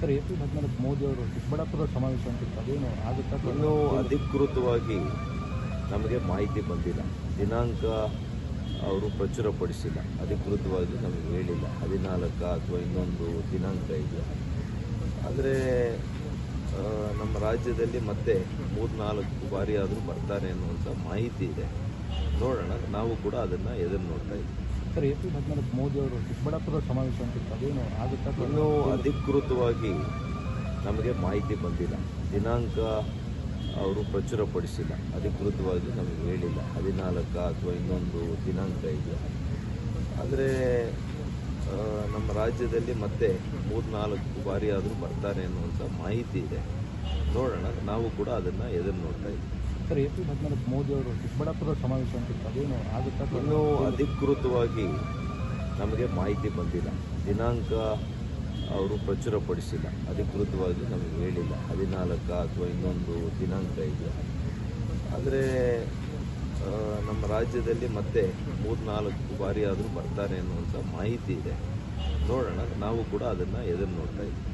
Sir ಚಿಕ್ಕಬಳ್ಳಾಪುರದ ಸಮಾವೇಶ ಅಂತಿತ್ತು. ಅದೇನು ಇನ್ನೂ ಅಧಿಕೃತವಾಗಿ ನಮಗೆ ಮಾಹಿತಿ ಬಂದಿಲ್ಲ. ದಿನಾಂಕ ಅವರು ಪ್ರಚುರಪಡಿಸಿಲ್ಲ. ಅಧಿಕೃತವಾಗಿ ನಮಗೆ ಹೇಳಿಲ್ಲ. ಹದಿನಾಲ್ಕ ಅಥವಾ ಇನ್ನೊಂದು ದಿನಾಂಕ ಇದೆ. ಆದರೆ ನಮ್ಮ ರಾಜ್ಯದಲ್ಲಿ ಮತ್ತೆ ಮೂರ್ನಾಲ್ಕು ಬಾರಿ ಆದರೂ ಬರ್ತಾರೆ ಅನ್ನುವಂಥ ಮಾಹಿತಿ ಇದೆ. ನೋಡೋಣ, ನಾವು ಕೂಡ ಅದನ್ನು ಎದುರು ನೋಡ್ತಾ ಇದ್ದೀವಿ. ಸರ್ ಹದಿನಾಲ್ಕು ಮೋದಿ ಅವರು ಚಿಕ್ಕಬಳ್ಳಾಪುರ ಸಮಾವೇಶ ಅಂತಿತ್ತು, ಅದೇನು ಆಗುತ್ತಾ ಇನ್ನೂ ಅಧಿಕೃತವಾಗಿ ನಮಗೆ ಮಾಹಿತಿ ಬಂದಿಲ್ಲ. ದಿನಾಂಕ ಅವರು ಪ್ರಚುರಪಡಿಸಿಲ್ಲ. ಅಧಿಕೃತವಾಗಿ ನಮಗೆ ಹೇಳಿಲ್ಲ. ಹದಿನಾಲ್ಕ ಅಥವಾ ಇನ್ನೊಂದು ದಿನಾಂಕ ಇದೆ. ಆದರೆ ನಮ್ಮ ರಾಜ್ಯದಲ್ಲಿ ಮತ್ತೆ ಮೂರ್ನಾಲ್ಕು ಬಾರಿ ಆದರೂ ಬರ್ತಾರೆ ಅನ್ನುವಂಥ ಮಾಹಿತಿ ಇದೆ. ನೋಡೋಣ, ನಾವು ಕೂಡ ಅದನ್ನು ಎದುರು ನೋಡ್ತಾ ಇದ್ದೀವಿ. ಸರ್ ಏಪ್ರಿಲ್ ಹದಿನಾಲ್ಕು ಮೋದಿ ಅವರು ಚಿಕ್ಕಬಳ್ಳಾಪುರ ಸಮಾವೇಶ ಅಂತಿತ್ತು, ಅದೇನು ಆಗುತ್ತೆ? ಇನ್ನೂ ಅಧಿಕೃತವಾಗಿ ನಮಗೆ ಮಾಹಿತಿ ಬಂದಿಲ್ಲ. ದಿನಾಂಕ ಅವರು ಪ್ರಚುರಪಡಿಸಿಲ್ಲ. ಅಧಿಕೃತವಾಗಿ ನಮಗೆ ಹೇಳಿಲ್ಲ. ಹದಿನಾಲ್ಕ ಅಥವಾ ಇನ್ನೊಂದು ದಿನಾಂಕ ಇದೆ. ಆದರೆ ನಮ್ಮ ರಾಜ್ಯದಲ್ಲಿ ಮತ್ತೆ ಮೂರ್ನಾಲ್ಕು ಬಾರಿ ಆದರೂ ಬರ್ತಾರೆ ಅನ್ನುವಂಥ ಮಾಹಿತಿ ಇದೆ. ನೋಡೋಣ, ನಾವು ಕೂಡ ಅದನ್ನು ಎದುರು ನೋಡ್ತಾ ಇದ್ದೀವಿ.